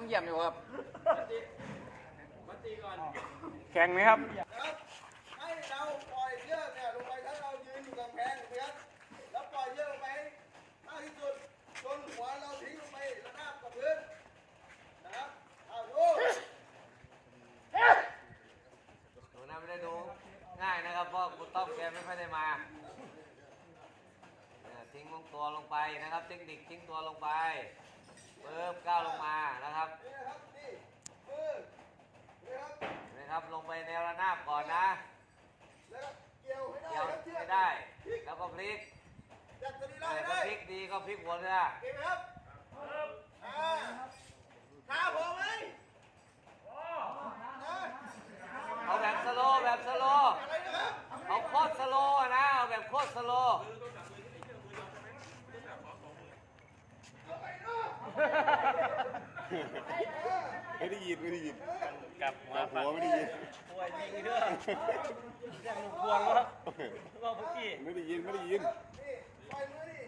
ต้องเยี่ยมอยู่ครับแข่งไหมครับนะครับให้เราปล่อยเชือกเนี่ยลงไปถ้าเรายืนอยู่กำแพงนะครับแล้วปล่อยเชือกลงไปให้มากที่สุดจนหัวเราทิ้งลงไประนาบกับพื้นนะครับเอาดูหนูนะไม่ได้ดูง่ายนะครับเพราะคุณต้อมแกไม่ค่อยได้มาเออทิ้งลงตัวลงไปนะครับ เทคนิคทิ้งตัวลงไป เพิ่มก้าวลงมานะครับนี่นะครับนี่มือนี่ครับนะครับลงไปแนวระนาบก่อนนะเกี่ยวให้ได้เกี่ยวไม่ได้แล้วก็พลิกจับสรีเอระอให้ถ้าได้พลิกดีก็พลิกหัวเรือเก่งไหมครับอ่าขาพอไหมเอาแบบสโลแบบสโลเอาโคตรสโลนะ เอาแบบโคตรสโล ไม่ได้ยินไม่ได้ยินกับหัวหัวไม่ได้ยินป่วยจริงด้วยยังหนุกพวงวะว่าพวกพี่ไม่ได้ยินไม่ได้ยินนี่ปล่อยมือดิ